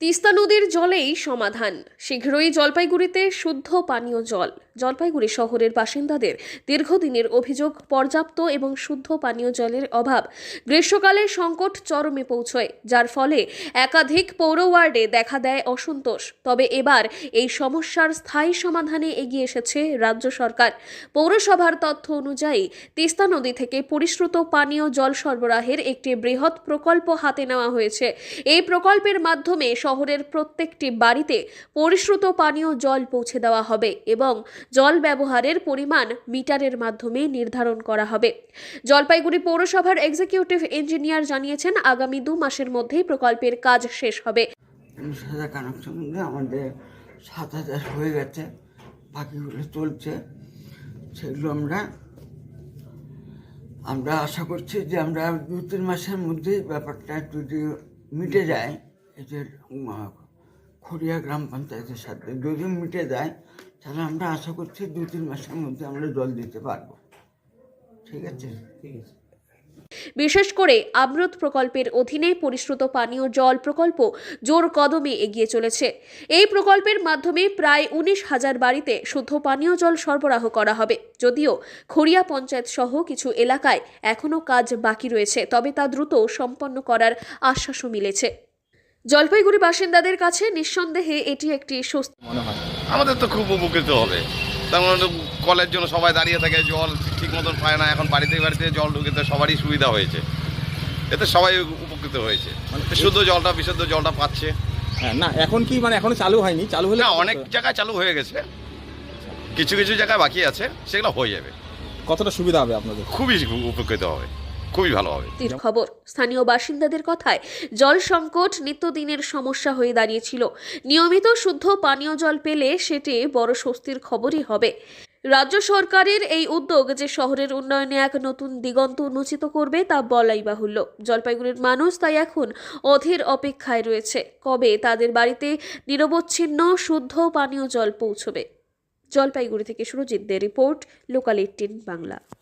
তিস্তা নদীর জলেই সমাধান। শীঘ্রই জলপাইগুড়িতে শুদ্ধ পানীয় জল। জলপাইগুড়ি শহরের বাসিন্দাদের দীর্ঘদিনের অভিযোগ, পর্যাপ্ত এবং শুদ্ধ পানীয় জলের অভাব। গ্রীষ্মকালে সংকট চরমে পৌঁছয়, যার ফলে একাধিক পৌর ওয়ার্ডে দেখা দেয় অসন্তোষ। তবে এবার এই সমস্যার স্থায়ী সমাধানে এগিয়ে এসেছে রাজ্য সরকার। পৌরসভার তথ্য অনুযায়ী, তিস্তা নদী থেকে পরিশ্রুত পানীয় জল সরবরাহের একটি বৃহৎ প্রকল্প হাতে নেওয়া হয়েছে। এই প্রকল্পের মাধ্যমে শহরের প্রত্যেকটি বাড়িতে পরিশ্রুত পানীয় জল পৌঁছে দেওয়া হবে এবং জল ব্যবহারের পরিমাণ মিটারের মাধ্যমে নির্ধারণ করা হবে। জলপাইগুড়ি পৌরসভার এক্সিকিউটিভ ইঞ্জিনিয়ার জানিয়েছেন আগামী দু মাসের মধ্যেই প্রকল্পের কাজ শেষ হবে। আমাদের সাত হাজার হয়ে গেছে বাকিগুলো চলছে। সেগুলো আমরা আমরা আশা করছি যে আমরা দু তিন মাসের মধ্যেই ব্যাপারটা যদি মিটে যায় উম, খড়িয়া গ্রাম পঞ্চায়েতের সাথে যদি মিটে যায় তাহলে আমরা আশা করছি দু তিন মাসের মধ্যে আমরা জল দিতে পারব। ঠিক আছে? ঠিক আছে। বিশেষ করে আমরত প্রকল্পের অধীনে পরিশ্রুত পানীয় জল প্রকল্প জোর কদমে এগিয়ে চলেছে। এই প্রকল্পের মাধ্যমে প্রায় উনিশ হাজার বাড়িতে শুদ্ধ পানীয় জল সরবরাহ করা হবে। যদিও খড়িয়া পঞ্চায়েত সহ কিছু এলাকায় এখনও কাজ বাকি রয়েছে তবে তা দ্রুত সম্পন্ন করার আশ্বাসও মিলেছে। জলপাইগুড়ি বাসিন্দাদের কাছে নিঃসন্দেহে এটি একটি স্বস্তি। মনে হয়। আমাদের তো খুব উপকৃত হবে। তার মানে কলের জন্য সবাই দাঁড়িয়ে থাকে জল ঠিক মতন পায় না। এখন বাড়িতে বাড়িতে জল ঢুকে তো সবারই সুবিধা হয়েছে। এতে সবাই উপকৃত হয়েছে। মানে শুদ্ধ জলটা বিশুদ্ধ জলটা পাচ্ছে। হ্যাঁ না এখন কি মানে এখনও চালু হয়নি? চালু হলে না অনেক জায়গায় চালু হয়ে গেছে। কিছু কিছু জায়গায় বাকি আছে। সেগুলো হয়ে যাবে। কতটা সুবিধা হবে আপনাদের? খুবই উপকৃত হবে। খুবই ভালো হবে। খবর। স্থানীয় বাসিন্দাদের কথায় জল সংকট নিত্যদিনের সমস্যা হয়ে দাঁড়িয়েছিল। নিয়মিত শুদ্ধ পানীয় জল পেলে সেটি বড় স্বস্তির খবরই হবে। রাজ্য সরকারের এই উদ্যোগ যে শহরের উন্নয়নে এক নতুন দিগন্ত উন্মোচিত করবে তা বলাই বাহুল্য। জলপাইগুড়ির মানুষ তাই এখন অধীর অপেক্ষায় রয়েছে। কবে তাদের বাড়িতে নিরবচ্ছিন্ন শুদ্ধ পানীয় জল পৌঁছবে? জলপাইগুড়ি থেকে Surajit De report, local eighteen Bangla.